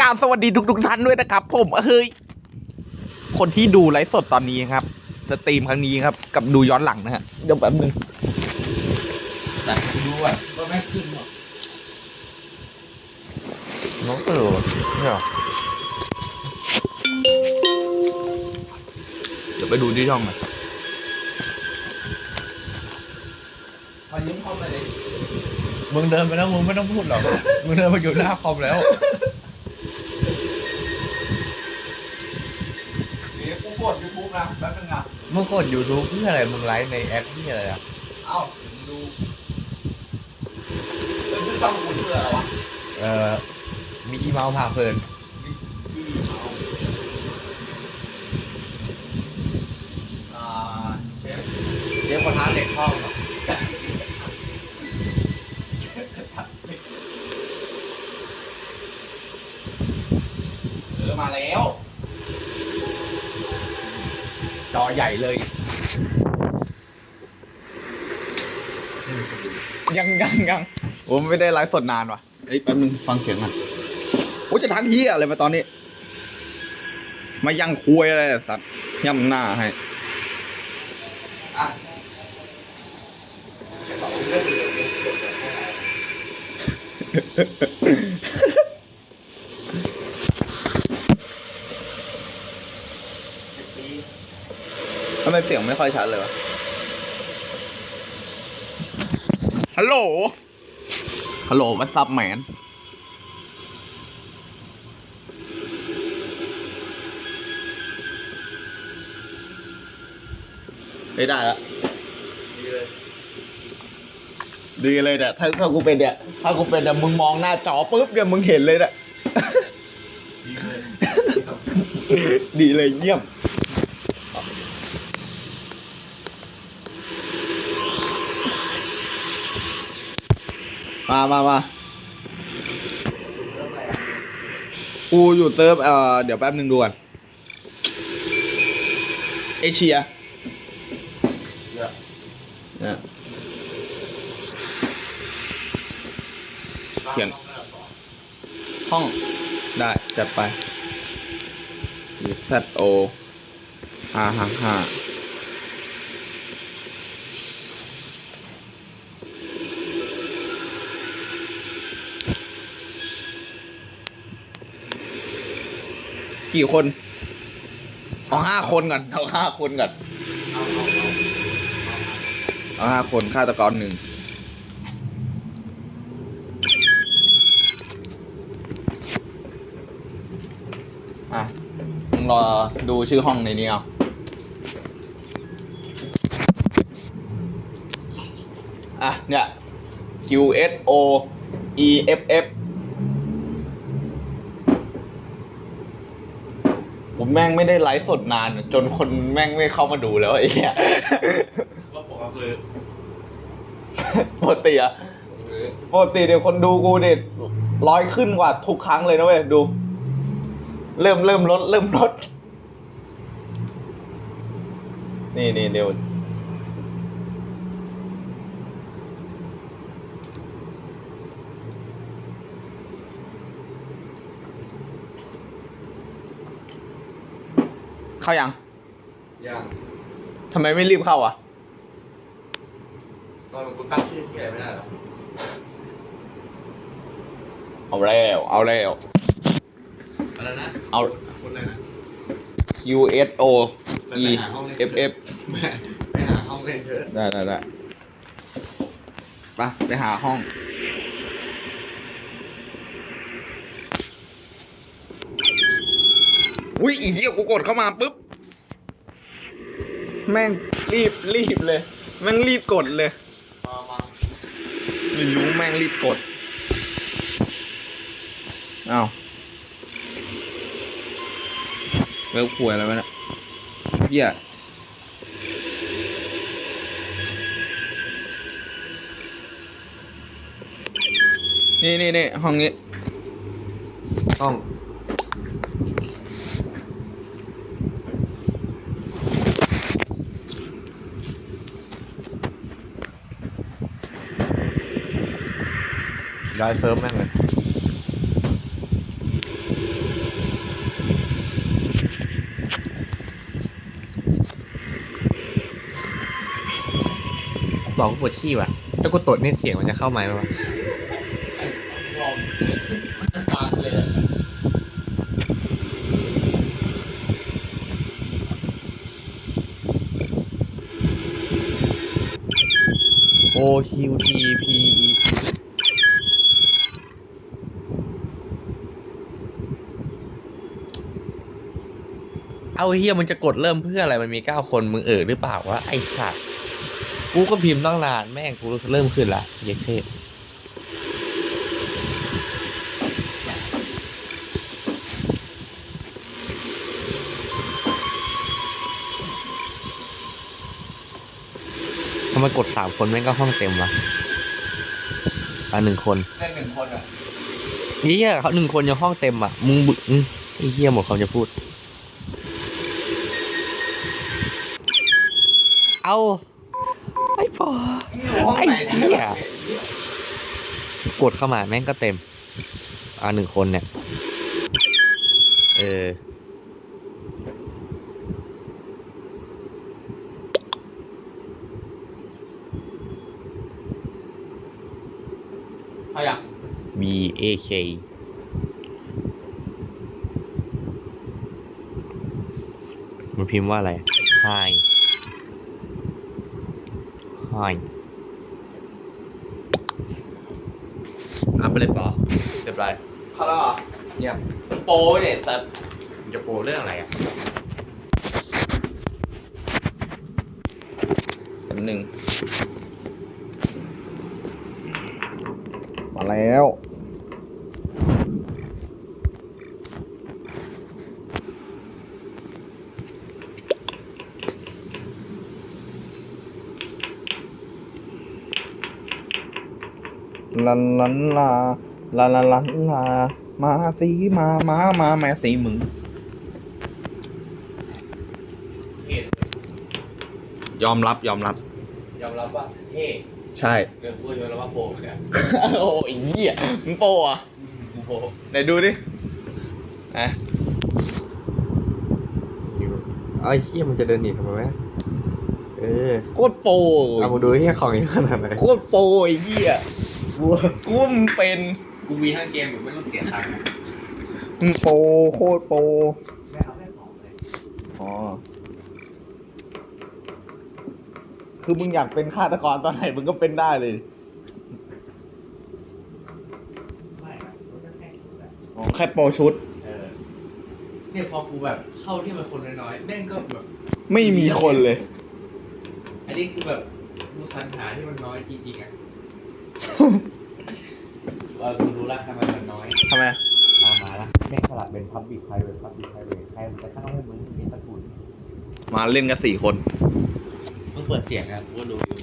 กราบสวัสดีทุกๆท่านด้วยนะครับ ผมเฮ้ยคนที่ดูไลฟ์สดตอนนี้ครับสตรีมครั้งนี้ครับ กับดูย้อนหลังนะฮะเดี๋ยวแป๊บนึงแต่ดูอะว่าแม่งขึ้นหรอน้องเออเนี่ยเหรอเดี๋ยวไปดูที่ช่องหน่อยขอยืมคอมหน่อยดิมึงเดินไปแล้วมึงไม่ต้องพูดหรอก มึงเดินมาอยู่หน้าคอมแล้ว เดี๋ยว กูกดยูทูบนะแป๊บนึงนะมึงกด YouTube เพื่ออะไร มึงไลฟ์ในแอปที่อะไรอะ เอ้าเดี๋ยวมึงดูเป็นชื่อช่องกูชื่ออะไรวะ เอ่อ มีอีเมาพาเพลิน ที่เอาอ่าเชฟ เรียกว่าท้าเหล็กห้องหรอ เออมาแล้ว จอให ญ่เลย ยังยังยังโอ้ไม่ได้ไลฟ์สดนานว่ะเอ้ยแป๊บนึงฟังเสียงมันโอ้จะทักเฮียอะไรมาตอนนี้ มายังคุยอะไรอะสัตว์ย่ำหน้าให้ อะ ทำไมเสียงไม่ค่อยชัดเลยวะฮัลโหล ฮัลโหลวั s ซับแมนไม่ได้แล้วดีเลยเนี่ยถ้าถ้ากูเป็นเนี่ย ถ้ากูเป็นเนี่ยมึงมองหน้าจอปุ๊บเนี่ยมึงเห็นเลยเนี่ย ดีเลยเยี่ยม มามามากูอยู่เซิร์ฟเอ่อเดี๋ยวแป๊บหนึ่งดูก่อนเอเชียเนี่ยเขียน ห้องได้จัดไป Z O ห้าห้าห้า กี่คน เอาห้าคนก่อน เอาห้าคนก่อน เอาห้าคนฆาตกรหนึ่งอะมึงรอดูชื่อห้องในนี้เอาอะเนี่ย Q S O E F F ผม แม่งไม่ได้ไลฟ์สดนาน จนคนแม่งไม่เข้ามาดูแล้วไอ้เหี้ยว่าปกติปกติอะปกติเดี๋ยวคนดูกูเด็ดร้อยขึ้นกว่าทุกครั้งเลยนะเว้ยดู เริ่มเริ่มลดเริ่มลดนี่นี่เดี๋ยว เข้ายังยังทำไมไม่รีบเข้าอะตอนกูตั้งชื่อที่อะไรไม่ได้หรอเอาแล้ว เอาแล้วอะไรนะเอาคนอะไรนะ Q S O E F F แม่ไปหาห้องเล่นเถอะได้ได้ได้ไปไปหาห้อง อุ้ยอีเหี้ยกูกดเข้ามาปุ๊บ แม่งรีบรีบเลย แม่งรีบกดเลยมามาไม่รู้แม่งรีบกด เอาวเลิกป่วยอะไรวะเนี่ยเหี้ยนี่นี่นี่ห้องนี้ ห้อง ร้ายเซิร์ฟแม่งเลยบอกว่าปวดขี้ว่ะ ถ้ากูตดนี่เสียงมันจะเข้าไหมวะโอคิวทีพี เอาเฮียมันจะกดเริ่มเพื่ออะไรมันมีเก้าคนมึงเออหรือเปล่าวะไอ้สัตว์กูก็พิมพ์ตั้งนานแม่งกูเริ่มขึ้นละเย้เท่ทำไมกดสามคนแม่งก็ห้องเต็มวะอะหนึ่งคนเล่นหนึ่งคนอะเฮียเขาหนึ่งคนยังห้องเต็มอะมึงบึอืมไอ้เฮียหมดคำจะพูด เอา ไอ้ปอไอ้เฮียกดเข้ามาแม่งก็เต็ม อ่าหนึ่งคนเนี่ย เออใครอะ B A K มันพิมพ์ว่าอะไร Hi Hi อัพไปเลยปอเรียบร้อยเขาแล้วเหรอเงียบโป้เนี่ยสัตว์มึงจะโปรเรื่องอะไรอะหนึ่งมาแล้ว ลันลันลาลาลาลันลา มาสีมามามาแม่สีมึง ยอมรับยอมรับ ยอมรับว่าเท่ใช่เกินกูยอมรับว่าโปรเหมือนกันโอ้ยเหี้ยมึงโปรอะกูโปรไหนดูดิอะไอ้เฮียมันจะเดินหนีทำไมวะเออโคตรโปรเอามาดูเฮียของนี้ขนาดไหนโคตรโปรไอ้เหี้ย กูกูมึงเป็นกูมีทั้งเกมอยู่ไม่ต้องเสียตังค์มึงโปรโคตรโปรไม่เอาไม่ของเลยอ๋อ คือมึงอยากเป็นฆาตกรตอนไหนมึงก็เป็นได้เลยไม่อะมันก็แค่ชุดอะอ๋อแค่โปรชุด เออเนี่ยพอกูแบบเข้าที่มันคนน้อยๆแม่งก็แบบ ไม่มีคนเลย อันนี้คือแบบกูสรรหาที่มันน้อยจริงๆอะ เออกูรู้ละทำไมมันน้อยทำไมมามาละแม่งสลับเป็นพับบิคไพรเวทพับบิคไพรเวทใครมันจะเข้าให้มึงมีตะกรุนมาเล่นกันสี่คนมึงเปิดเสียงอะกูก็รู้อยู่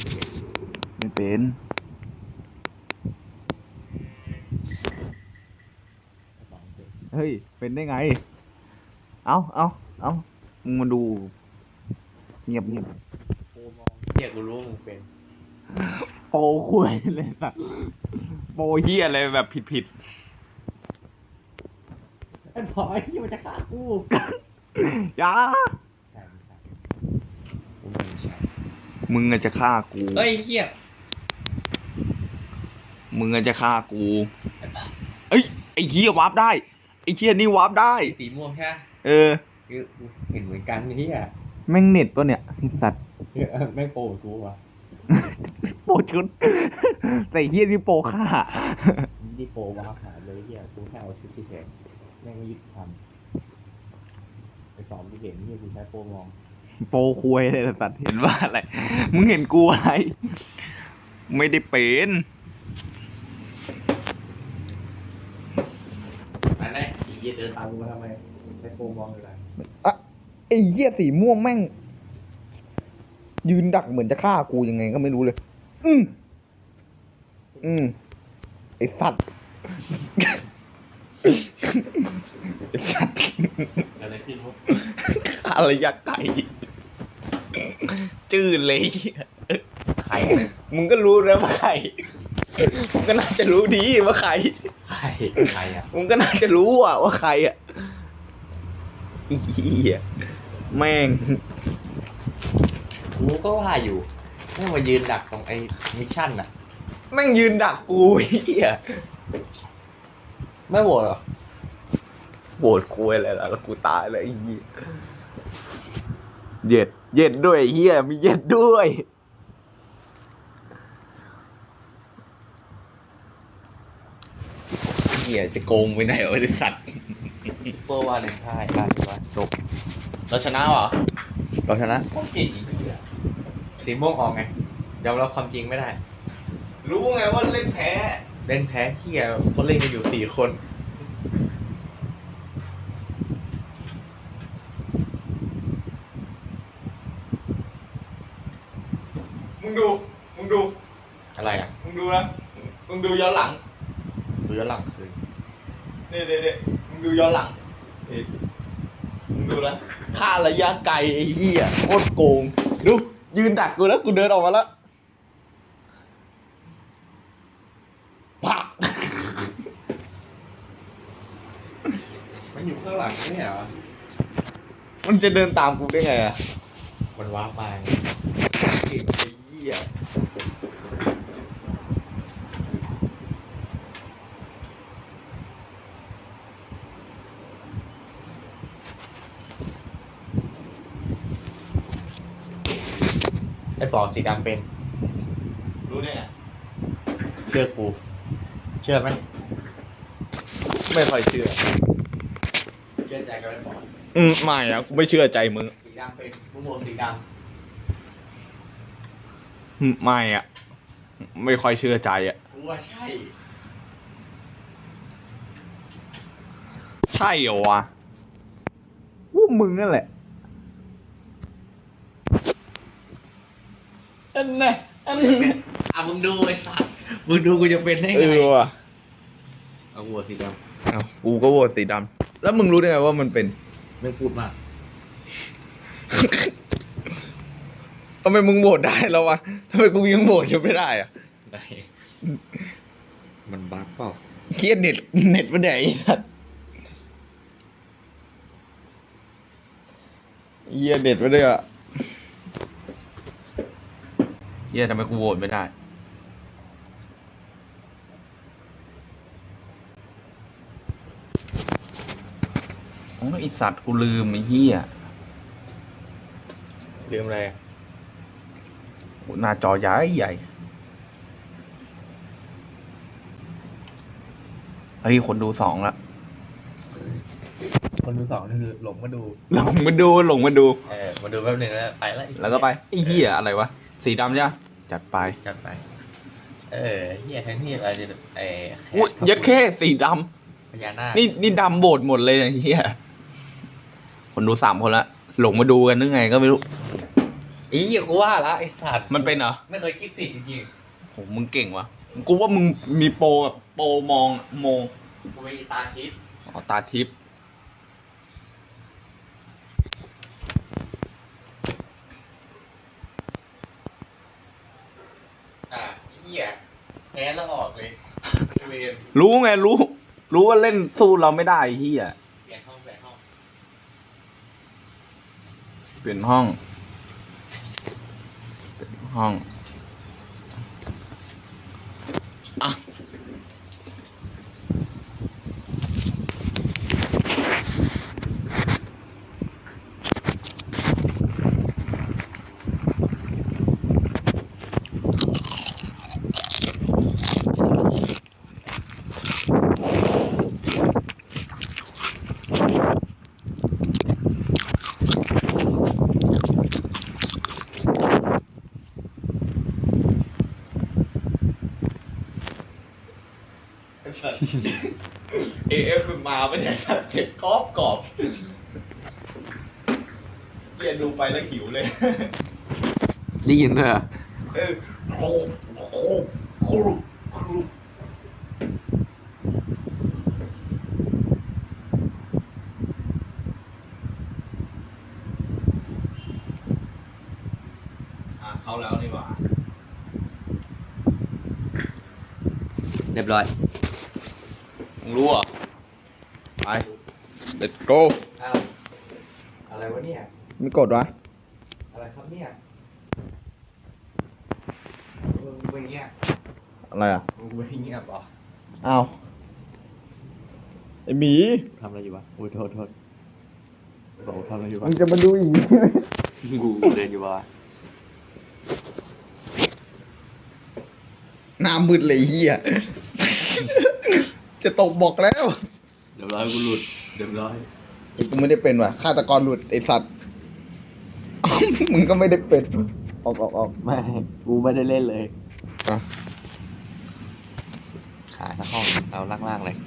ไม่เป็นเฮ้ย เป็นได้ไง เอาเอาเอามึงมาดู เงียบเงียบกูมองเฮียกูรู้ว่ามึงเป็น โปรคุยเลยสัตว์โปรเฮียอะไรแบบผิดผิดไอ้พอไอ้ที่มันจะฆ่ากูๆอยาใช่ไม่ใช่กูไม่ใช่มึงอะจะฆ่ากู เฮ้ยเฮียมึงอะจะฆ่ากู เอ้ยไอ้เฮียวาร์ปได้ ไอ้เฮียนี่วาร์ปได้ สีม่วงใช่ไหมเออ คือกูเห็นเหมือนกันเฮียแม่งเน็ตปะเนี่ยไอ้สัตว์เหี้ยแม่งโปรกูวะ โปรชุดใส่เฮียนี่โปรฆ่านี่โปรว้าหาเลยเฮียกูแค่เอาชุดที่เฉยแม่งไม่ยุติธรรมไปสอบที่เห็นเฮียกูใช้โปรมอง โปรคุยเลยสัตว์เห็นว่าอะไร มึงเห็นกูอะไร ไม่ได้เป็นอันแรกไอ้เฮียเดินตามกูมาทำไมใช้โปรมองอะไรอะไอ้เหี้ยสีม่วงแม่ง ยืนดักเหมือนจะฆ่ากูยังไงก็ไม่รู้เลย อืมอืมไอ้สัตว์ไอ้สัตว์อะไรขึ้นวะอะไรยักษ์ไก่จืดเลยใครมึงก็รู้แล้วว่าใครมึงก็น่าจะรู้ดีว่าใครใครใครอะมึงก็น่าจะรู้อะว่าใครอะไอ้เหี้ยแม่ง กูก็ว่าอยู่ไม่มายืนดักตรงไอ้มิชชั่นอะแม่งยืนดักกูเฮียไม่โหวตเหรอโหวตกูอะไรล่ะแล้วกูตายเลยไอ้เหี้ยเย็ดเย็ดด้วยไอ้เฮียมีเย็ดด้วย เฮียจะโกงไปไหนวะไอ้สัตว์เปอร์ว่าหนึ่งพ่ายพ่ายว่าจบเราชนะเหรอเราชนะ โคตรเก่งอีกเหี้ย สีม่วงออกไงยอมรับความจริงไม่ได้ รู้ไงว่าเล่นแพ้ เล่นแพ้เที่ยเขาเล่นกันอยู่สี่คน มึงดู มึงดู อะไรอะ มึงดูนะ มึงดูย้อนหลัง ดูย้อนหลังคือนี่นี่นี่มึงดูย้อนหลังนี่มึงดูนะค่าระยะไกลไอ้เหี้ยโคตรโกง ดู ยืนดักกูแล้วกูเดินออกมาแล้วปักมันอยู่ข้างหลังไม่ใช่เหรอ มันจะเดินตามกูได้ไงอะมันว้าร์ปมาไงเก่งไอ้เหี้ย อ้ปอกสีดำเป็น รู้ได้ไงเชื่อกู เชื่อไหม ไม่ค่อยเชื่อ เชื่อใจกันไอ้ปอกอืมไม่อะกูไม่เชื่อใจมึงสีดำเป็นมึงโหวตสีดอืมไม่อะไม่ค่อยเชื่อใจอะำกูว่าใช่ ใช่เหรอวะว่ามึงนั่นแหละ นน่ะอันนี้อะมึงดูไอ้สัตว์มึงดูกูจะเป็นได้เอไงอว่ะเอาโหวตสีดเอากูก็โหวตสีดำแล้วมึงรู้ได้ไงว่ามันเป็นำไม่พูดมากทำไมมึงโหวตได้แล้ววะทำไมกูยังโหวตยังไม่ได้อะได้มันบั๊กเปล่าเครียดเน็ตเน็ตมันไหนไอ้สัสเหี้ยเน็ตไม่ได้อะ เหี้ยทำไมกูโหวตไม่ได้โอ้ยไอสัตว์กูลืมไอ้เหี้ยลืมอะไรอะโหหน้าจอใหญ่ใหญ่เฮ้ยคนดูสองละคนดูสองนี่คือหลงมาดู หลงมาดูหลงมาดู เออมาดูแป๊บหนึงแล้วไปแล้วแล้วก็ไปไอ้เหี้ยอะไรวะ สีดำใช่ปะ จัดไป จัดไป เออเฮียทั้งที่อะไรจะเออแขกอุ้ยยัดแค่สีดพญานาคำนี่นี่ดำโบดหมดเลยไอ้เหี้ยคนดูสามคนละ หลงมาดูกันนึกไงก็ไม่รู้ อีเหี้ยกูว่าละไอ้สัตว์มันเป็นเหรอไม่เคยคิดผิดจริงโหมึงเก่งวะกูว่ามึงมีโปรแบบโปรมองโมงๆกูมีตาคิด อ๋อตาทิพย์ อะเหี้ยแพ้แล้วออกเลยเวรรู้ไงรู้ รู้ว่าเล่นสู้เราไม่ได้ไอ้เหี้ยเปลี่ยนห้องเปลี่ยนห้องเปลี่ยนห้องเปลี่ยนห้อง เอฟมาไม่ได้สัตว์เผ็ดกรอบกรอบเรียนดูไปแล้วหิวเลย ได้ยินด้วยเออโครโครโครโครอะเข้าแล้วนี่หว่าเรียบร้อย มึงรู้เหรอะไป let's go อ้าวอะไรวะเนี่ย ไม่กดวะอะไรครับเนี่ยมึงเป็นเงี้ยอะไรอะมึงเป็นเงี้ยป่ะอ้าวไอหมีทำอะไรอยู่วะอุ้ยโทษโทษบอกทำอะไรอยู่วะมึงจะมาดูอีก กูเดินอยู่วะหน้ามืดเลยเฮีย จะตกบอกแล้ว เดี๋ยวร้อยกูหลุด เดี๋ยวร้อยกูไม่ได้เป็นว่ะฆาตกรหลุดไอสัตว์ มึงก็ไม่ได้เป็นออกออกออกไม่กูไม่ได้เล่นเลยอะขาสักห้องเอาล่างๆเลย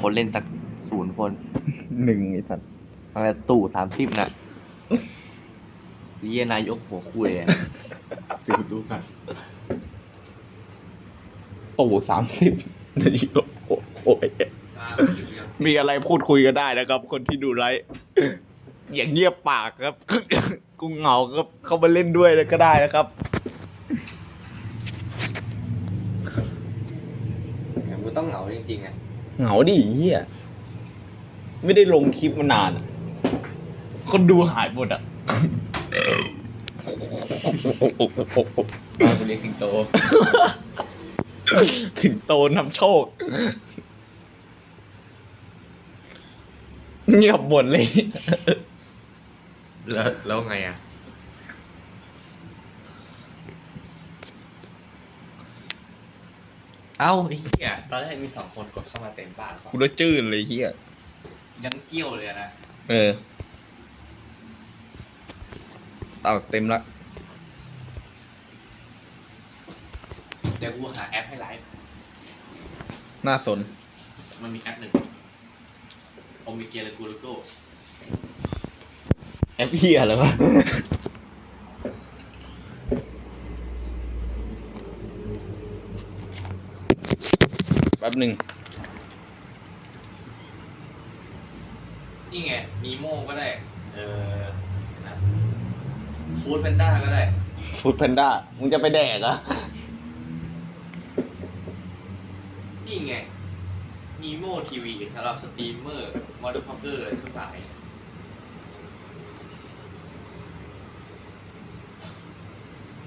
คนเล่นสักศูนย์คนหนึ่งไอสัตว์อะไรตู่สามสิบน่ะเยี่ยนายกหัวคุยอะดูดูกันตู่สามสิบนาที โอ้ยมีอะไรพูดคุยกันได้นะครับ คนที่ดูไลฟ์อย่างเงียบปากครับกูเหงาครับเข้ามาเล่นด้วยเลยก็ได้นะครับมึงต้องเหงาจริงๆอะเหงาดิเฮียไม่ได้ลงคลิปมานานอะคนดูหายหมดอะกูเรียกสิงโต ถึงโตนำโชค เงียบหมดเลย แล้วแล้วไงอะ เอ้าไอ้เหี้ยตอนแรกมีสองคนกดเข้ามาเต็มบ้านกูจะจื้นเลยเฮียยังเกี้ยวเลยอะนะ เออเอาเต็มละ เดี๋ ยวกูหาแอปให้ไลฟ์น่าสน มันมีแอปหนึ่งโอมิเกียและกูรูโก้แอปเฮียอะไรวะแป๊บหนึ่งนี่ไง มีโม่ก็ได้ เออฟูดเป็นด้าก็ได้ ฟูดแพนด้ามึงจะไปแดกเหรอะ นี่ไงมีโม่ทีวีสำหรับสตรีมเมอร์ มอเตอร์พักเกอร์ทั้งหลาย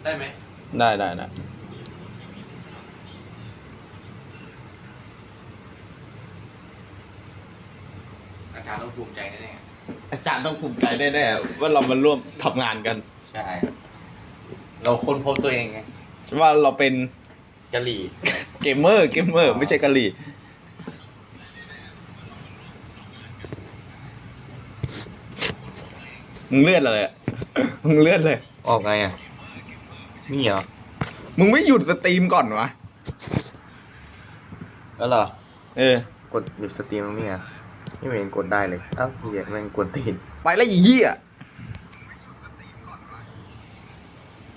ได้ไหม ได้ได้ได้อาจารย์ต้องภูมิใจแน่อาจารย์ต้องภูมิใจแน่ๆว่าเรามาร่วมทำงานกันๆใช่ เราค้นพบตัวเองไง ว่าเราเป็นกะหรี่เกมเมอร์เกมเมอร์ ไม่ใช่กะหรี่มึงเลื่อนอะไรอะมึงเลื่อนเลย ออกไงอะ นี่เหรอ มึงไม่หยุดสตรีมก่อนวะแล้วเหรอ เออ กดหยุดสตรีมตรงนี้อะนี่ไม่เห็นกดได้เลยเอ้าเหี้ยแม่งกดตีนไปแล้วอีเหี้ย